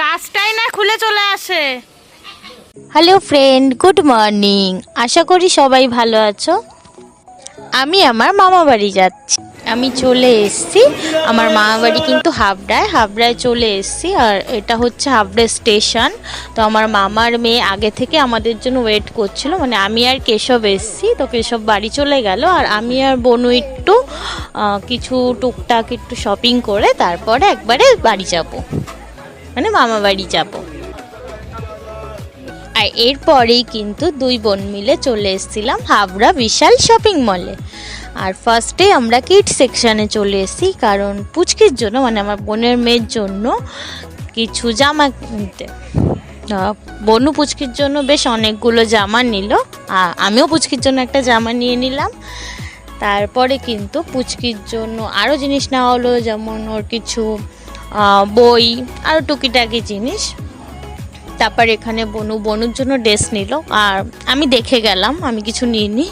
গাছটাই না খুলে চলে আসে। হ্যালো ফ্রেন্ড গুড মর্নিং আশা করি সবাই ভালো আছো। আমি আমার মামা বাড়ি যাচ্ছি। আমি চলে এসেছি। আমার মামা বাড়ি কিন্তু হাবড়ায়। হাবড়ায় চলে এসেছি আর এটা হচ্ছে হাবড়া স্টেশন। তো আমার মামার মেয়ে আগে থেকে আমাদের জন্য ওয়েট করছিল। মানে আমি আর কেশব এসেছি। তো কেশব বাড়ি চলে গেল আর আমি আর বনু একটু কিছু টুকটাক একটু শপিং করে তারপরে একবারে বাড়ি যাব। মানে মামা বাড়ি যাব। আর এরপরেই কিন্তু দুই বোন মিলে চলে এসেছিলাম হাবড়া বিশাল শপিং মলে আর ফার্স্টে আমরা কিড সেকশানে চলে এসেছি কারণ পুচকির জন্য মানে আমার বোনের মেয়ের জন্য কিছু জামা নিতে আহ, বনু পুচকির জন্য বেশ অনেকগুলো জামা নিল। আমিও পুচকির জন্য একটা জামা নিয়ে নিলাম। তারপরে কিন্তু পুচকির জন্য আরও জিনিস নেওয়া হলো যেমন ওর কিছু বই আরও টুকিটাকি জিনিস। তারপর এখানে বনু বনুর জন্য ড্রেস নিল। আর আমি দেখে গেলাম আমি কিছু নিইনি।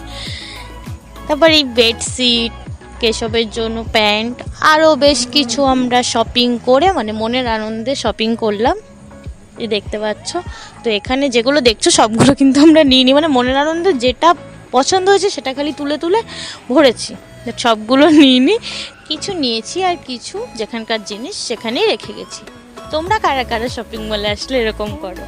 তারপর এই বেডশিট, কেশবের জন্য প্যান্ট আরও বেশ কিছু আমরা শপিং করে মানে মনের আনন্দে শপিং করলাম। এই দেখতে পাচ্ছ? তো এখানে যেগুলো দেখছ, সবগুলো কিন্তু আমরা নিইনি। মানে মনের আনন্দে যেটা পছন্দ হয়েছে, সেটা খালি তুলে তুলে ভরেছি। সবগুলো নিইনি। কিছু নিয়েছি আর কিছু যেখানকার জিনিস, সেখানেই রেখে গেছি। তোমরা কারা কারা শপিং মলে আসলে এরকম করো?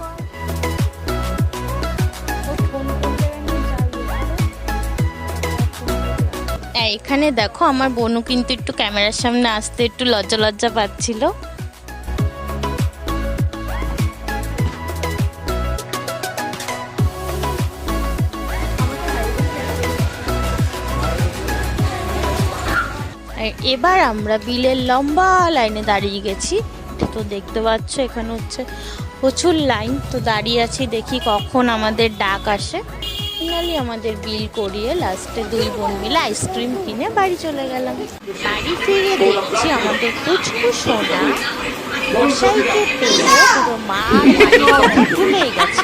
এখানে দেখো, আমার বোনও কিন্তু একটু ক্যামেরার সামনে আসতে একটু লজ্জা লজ্জা পাচ্ছিল। এবার আমরা বিলের লম্বা লাইনে দাঁড়িয়ে গেছি। তো দেখতে পাচ্ছ, এখানে হচ্ছে প্রচুর লাইন, তো দাঁড়িয়ে আছি, দেখি কখন আমাদের ডাক আসে। ফাইনালি আমাদের বিল করিয়ে লাস্টে দুই বোন মিলে আইসক্রিম কিনে বাড়ি চলে গেলাম। বাড়ি ফিরে দেখছি আমাদের কুচকু সোনা। মশাইকে পেয়ে পুরো মা ভুলেই গেছে।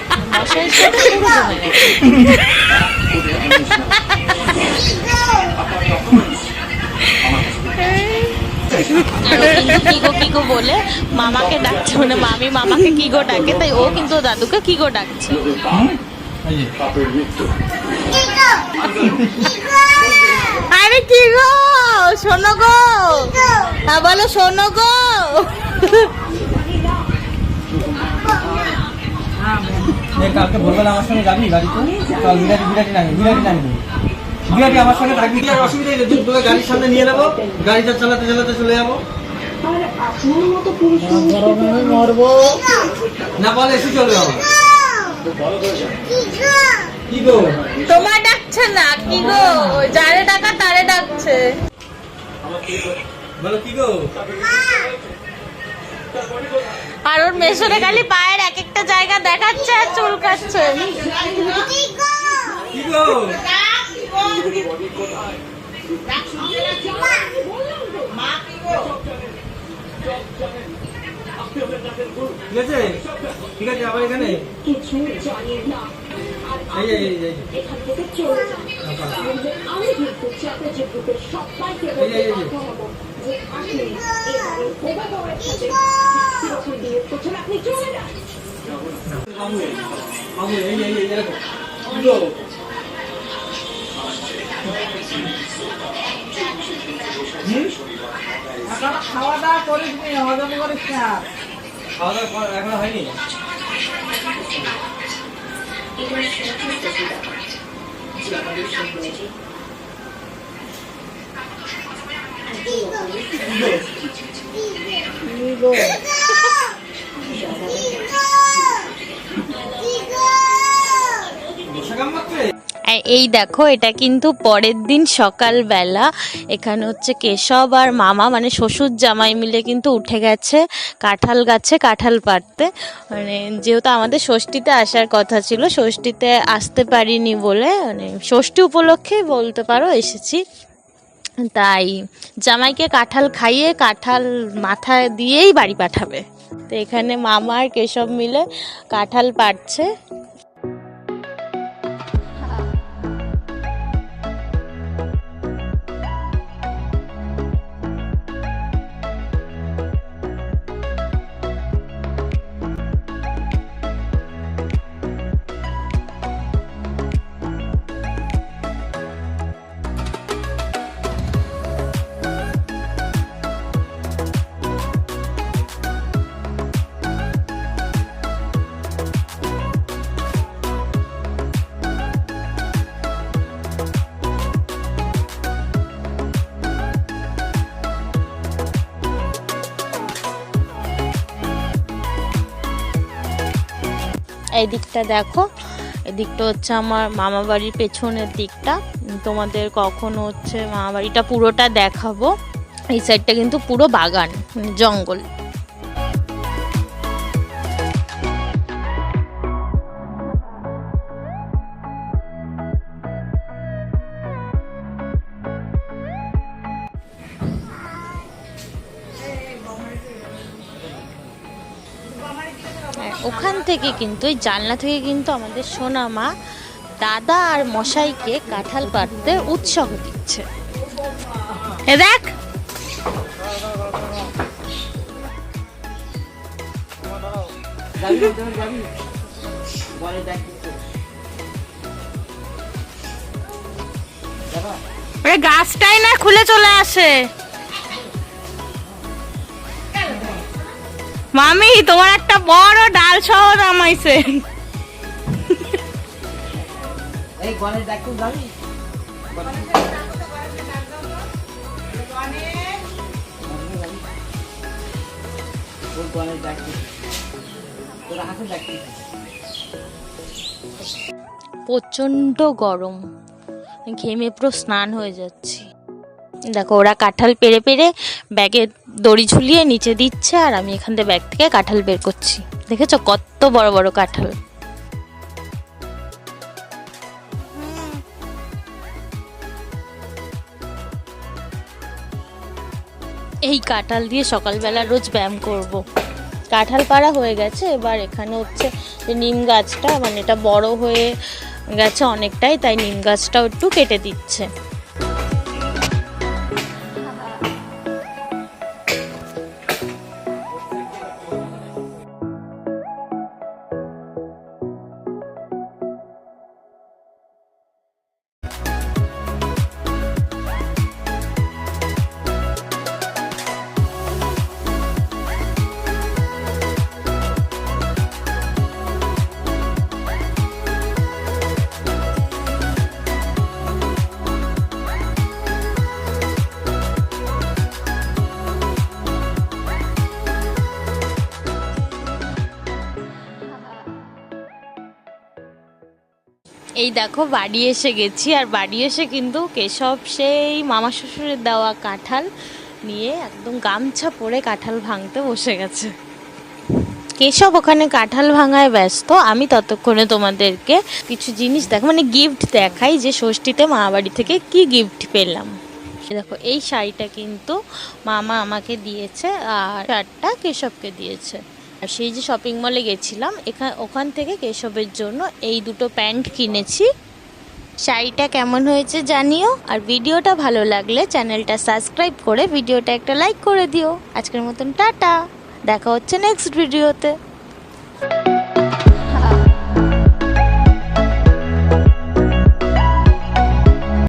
কিগো কিগো বলে, মামাকে ডাকছে। মানে মামি মামাকে কি গো ডাকে, তাই ও কিন্তু দাদুকে কিগো ডাকছে। আরে কি গো? শোনো গো। হ্যাঁ বলো শোনো গো। কালকে ভোরবেলা আমার সঙ্গে যাবি গাড়িতে চল বিরাটি বিরাটি নামি বিরাটি নামি বিরাটি আমার সঙ্গে থাকবি। আর অসুবিধা নেই তোকে গাড়ির সামনে নিয়ে নেব গাড়িটা চালাতে চালাতে চলে যাব। না বল এসে চলবে আমার কি গো তোমার ডাকছে না? কি গো? যারে ডাকা তারে ডাকছে। আর ওর মেশরে খালি পায়ের এক একটা জায়গা দেখাচ্ছে আর চুলকাচ্ছে কি গো ঠিক আছে? ঠিক আছে, আবার এখানে? কিছু জানি না? খাওয়া দাওয়া করিস নি হজম করিস খাওয়া দাওয়া এখনও হয়নি? মশা কামড়াচ্ছে? আর এই দেখো, এটা কিন্তু পরের দিন সকালবেলা। এখানে হচ্ছে কেশব আর মামা মানে শ্বশুর জামাই মিলে কিন্তু উঠে গেছে কাঁঠাল গাছে কাঁঠাল পাড়তে। মানে যেহেতু আমাদের ষষ্ঠীতে আসার কথা ছিল, ষষ্ঠীতে আসতে পারিনি বলে মানে ষষ্ঠী উপলক্ষেই বলতে পারো, এসেছি। তাই জামাইকে কাঁঠাল খাইয়ে কাঁঠাল মাথায় দিয়েই বাড়ি পাঠাবে। তো এখানে মামা আর কেশব মিলে কাঁঠাল পাড়ছে। এই দিকটা দেখো। এদিকটা হচ্ছে আমার মামা বাড়ির পেছনের দিকটা। তোমাদের কখনো হচ্ছে মামা বাড়িটা পুরোটা দেখাবো। এই সাইডটা কিন্তু পুরো বাগান মানে জঙ্গল। ওখান থেকে কিন্তু, ওই জানলা থেকে কিন্তু আমাদের সোনা মা দাদা আর মশাইকে কাঁঠাল পাড়তে উৎসাহ দিচ্ছে। দেখ! গাছটাই না খুলে চলে আসে। মামি, তোমার একটা বড় ডাল সহ নামাইছে প্রচণ্ড গরম। ঘেমে পুরো স্নান হয়ে যাচ্ছি। দেখো ওরা কাঁঠাল পেরে পেরে ব্যাগে দড়ি ঝুলিয়ে নিচে দিচ্ছে আর আমি এখান থেকে ব্যাগ থেকে কাঁঠাল বের করছি। দেখেছ কত বড় বড় কাঁঠাল। এই কাঁঠাল দিয়ে সকালবেলা রোজ ব্যায়াম করব। কাঁঠাল পাড়া হয়ে গেছে, এবার এখানে হচ্ছে যে নিম গাছটা মানে এটা বড় হয়ে গেছে অনেকটাই, তাই নিম গাছটাও একটু কেটে দিচ্ছে। এই দেখো, বাড়ি এসে গেছি। আর বাড়ি এসে কিন্তু কেশব সেই মামা শ্বশুরের দেওয়া কাঁঠাল নিয়ে একদম গামছা পরে কাঁঠাল ভাঙতে বসে গেছে। কেশব ওখানে কাঁঠাল ভাঙায় ব্যস্ত। আমি ততক্ষণে তোমাদেরকে কিছু জিনিস দেখো মানে গিফট দেখাই যে ষষ্ঠীতে মা বাড়ি থেকে কি গিফট পেলাম। দেখো, এই শাড়িটা কিন্তু মামা আমাকে দিয়েছে আর শার্টটা কেশবকে দিয়েছে। সেই যে শপিং মলে গেছিলাম এখান ওখান থেকে কেশবের জন্য এই দুটো প্যান্ট কিনেছি। শাড়িটা কেমন হয়েছে জানিও, আর ভিডিওটা ভালো লাগলে চ্যানেলটা সাবস্ক্রাইব করে ভিডিওটা একটা লাইক করে দিও। আজকের মতন টাটা, দেখা হচ্ছে নেক্সট ভিডিওতে